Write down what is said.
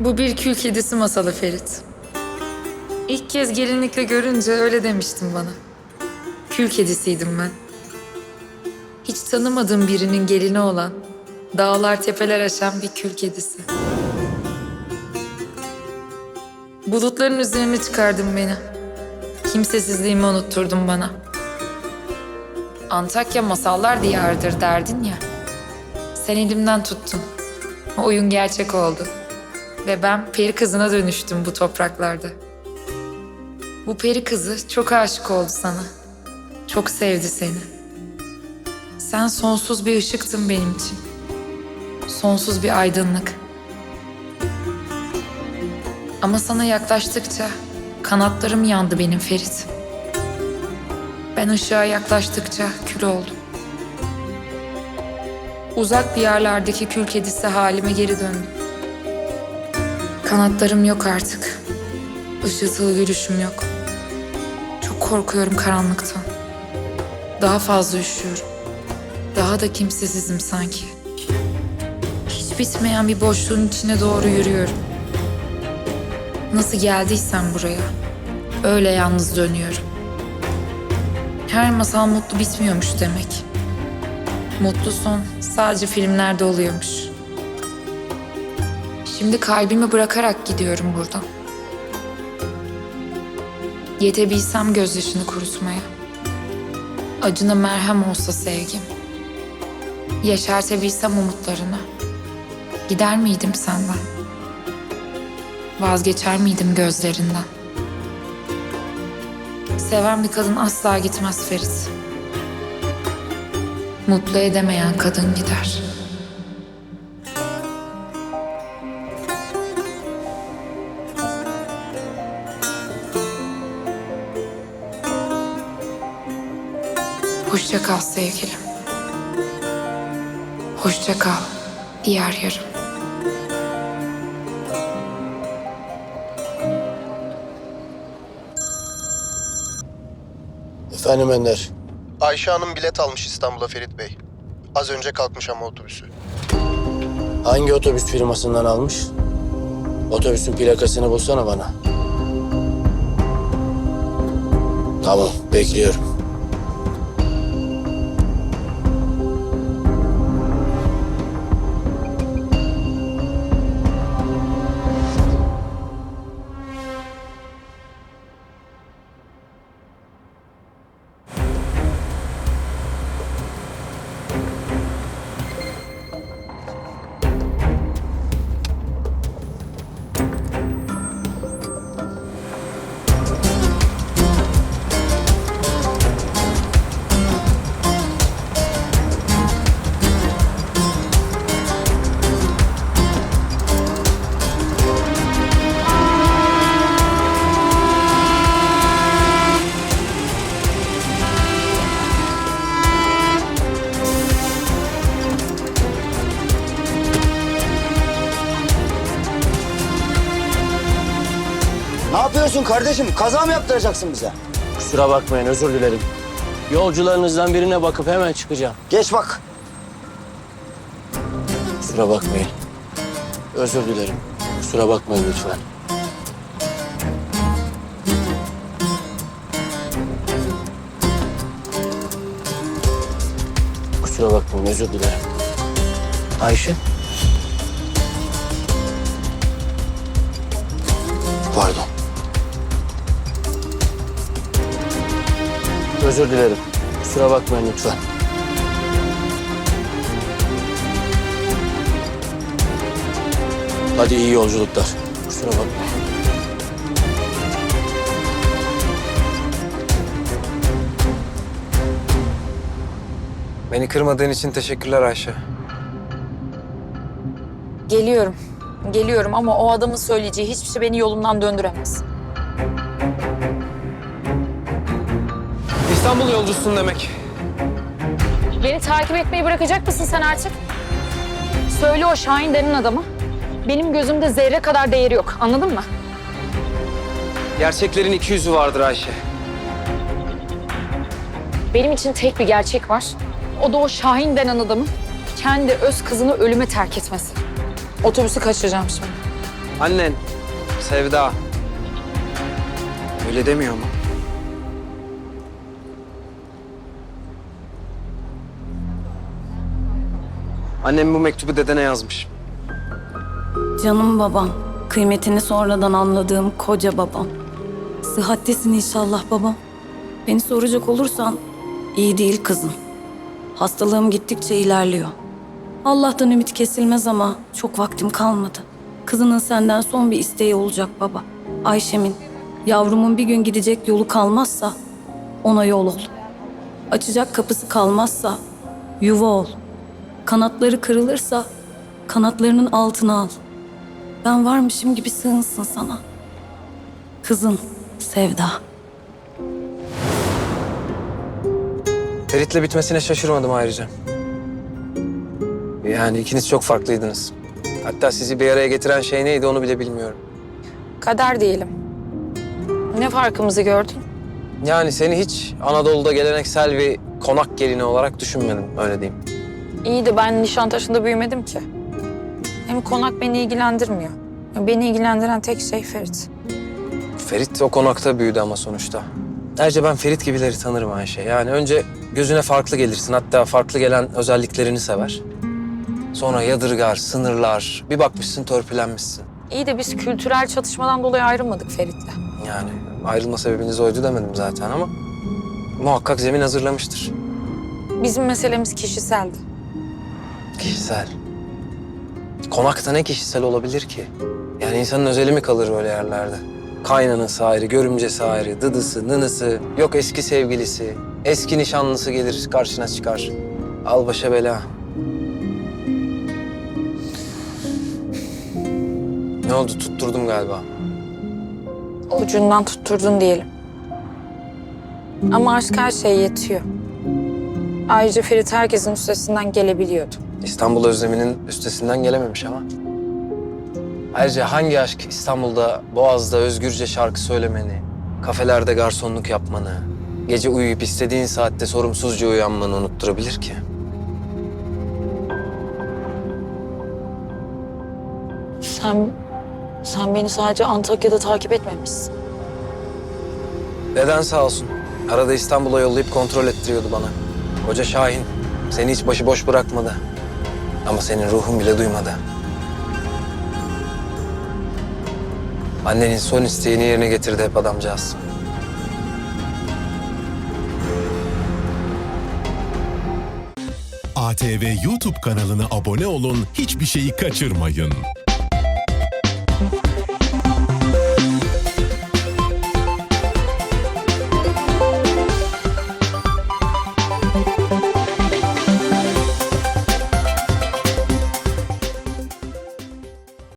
Bu bir kül kedisi masalı Ferit. İlk kez gelinlikle görünce öyle demiştin bana. Kül kedisiydim ben. Hiç tanımadığım birinin gelini olan, dağlar tepeler aşan bir kül kedisi. Bulutların üzerine çıkardın beni. Kimsesizliğimi unutturdun bana. Antakya masallar diyarıdır derdin ya. Sen elimden tuttun. Oyun gerçek oldu. Ve ben peri kızına dönüştüm bu topraklarda. Bu peri kızı çok aşık oldu sana. Çok sevdi seni. Sen sonsuz bir ışıktın benim için. Sonsuz bir aydınlık. Ama sana yaklaştıkça kanatlarım yandı benim Ferit. Ben ışığa yaklaştıkça kül oldum. Uzak diyarlardaki kül kedisi halime geri döndüm. Kanatlarım yok artık. Işıltılı gülüşüm yok. Çok korkuyorum karanlıktan. Daha fazla üşüyorum. Daha da kimsesizim sanki. Hiç bitmeyen bir boşluğun içine doğru yürüyorum. Nasıl geldiysem buraya, öyle yalnız dönüyorum. Her masal mutlu bitmiyormuş demek. Mutlu son sadece filmlerde oluyormuş. Şimdi kalbimi bırakarak gidiyorum buradan. Yetebilsem gözyaşını kurutmaya. Acına merhem olsa sevgim. Yeşertebilsem umutlarını. Gider miydim senden? Vazgeçer miydim gözlerinden? Seven bir kadın asla gitmez Ferit. Mutlu edemeyen kadın gider. Hoşça kal sevgilim. Hoşça kal diğer yarım. Efendim Ender. Ayşe Hanım bilet almış İstanbul'a Ferit Bey. Az önce kalkmış ama otobüsü. Hangi otobüs firmasından almış? Otobüsün plakasını bulsana bana. Tamam, bekliyorum. Yapıyorsun kardeşim? Kaza mı yaptıracaksın bize? Kusura bakmayın, özür dilerim. Yolcularınızdan birine bakıp hemen çıkacağım. Geç bak. Kusura bakmayın. Özür dilerim. Kusura bakmayın lütfen. Kusura bakmayın, özür dilerim. Ayşe? Pardon. Özür dilerim. Kusura bakmayın lütfen. Hadi iyi yolculuklar. Kusura bakmayın. Beni kırmadığın için teşekkürler Ayşe. Geliyorum. Geliyorum ama o adamın söyleyeceği hiçbir şey beni yolumdan döndüremez. İstanbul yolcusun demek. Beni takip etmeyi bırakacak mısın sen artık? Söyle o Şahin denen adama. Benim gözümde zerre kadar değeri yok. Anladın mı? Gerçeklerin iki yüzü vardır Ayşe. Benim için tek bir gerçek var. O da o Şahin denen adamın kendi öz kızını ölüme terk etmesi. Otobüsü kaçıracağım şimdi. Annen, Sevda. Öyle demiyor mu? Annem bu mektubu dedene yazmış. Canım babam, kıymetini sonradan anladığım koca babam. Sıhhattesin inşallah babam. Beni soracak olursan iyi değil kızım. Hastalığım gittikçe ilerliyor. Allah'tan ümit kesilmez ama çok vaktim kalmadı. Kızının senden son bir isteği olacak baba. Ayşem'in, yavrumun bir gün gidecek yolu kalmazsa ona yol ol. Açacak kapısı kalmazsa yuva ol. Kanatları kırılırsa kanatlarının altına al. Ben varmışım gibi sığınsın sana. Kızın Sevda. Ferit'le bitmesine şaşırmadım ayrıca. Yani ikiniz çok farklıydınız. Hatta sizi bir araya getiren şey neydi onu bile bilmiyorum. Kader diyelim. Ne farkımızı gördün? Yani seni hiç Anadolu'da geleneksel bir konak gelini olarak düşünmedim öyle diyeyim. İyi de ben Nişantaşı'nda büyümedim ki. Hem konak beni ilgilendirmiyor. Beni ilgilendiren tek şey Ferit. Ferit o konakta büyüdü ama sonuçta. Ayrıca ben Ferit gibileri tanırım Ayşe. Yani önce gözüne farklı gelirsin. Hatta farklı gelen özelliklerini sever. Sonra yadırgar, sınırlar. Bir bakmışsın törpülenmişsin. İyi de biz kültürel çatışmadan dolayı ayrılmadık Ferit'le. Yani ayrılma sebebiniz oydu demedim zaten ama... ...muhakkak zemin hazırlamıştır. Bizim meselemiz kişiseldi. Kişisel. Konakta ne kişisel olabilir ki? Yani insanın özeli mi kalır böyle yerlerde? Kaynanası ayrı, görümcesi ayrı, dıdısı, nınısı, yok eski sevgilisi, eski nişanlısı gelir karşına çıkar. Al başa bela. Ne oldu tutturdum galiba. Ucundan tutturdun diyelim. Ama aşk her şeye yetiyor. Ayrıca Ferit herkesin üstesinden gelebiliyordu. İstanbul özleminin üstesinden gelememiş ama. Ayrıca hangi aşk İstanbul'da Boğaz'da özgürce şarkı söylemeni, kafelerde garsonluk yapmanı, gece uyuyup istediğin saatte sorumsuzca uyanmanı unutturabilir ki? Sen, sen beni sadece Antakya'da takip etmemişsin. Deden sağ olsun. Arada İstanbul'a yollayıp kontrol ettiriyordu bana. Koca Şahin seni hiç başıboş bırakmadı. Ama senin ruhun bile duymadı. Annenin son isteğini yerine getirdi hep adamcağız. ATV YouTube kanalına abone olun, hiçbir şeyi kaçırmayın.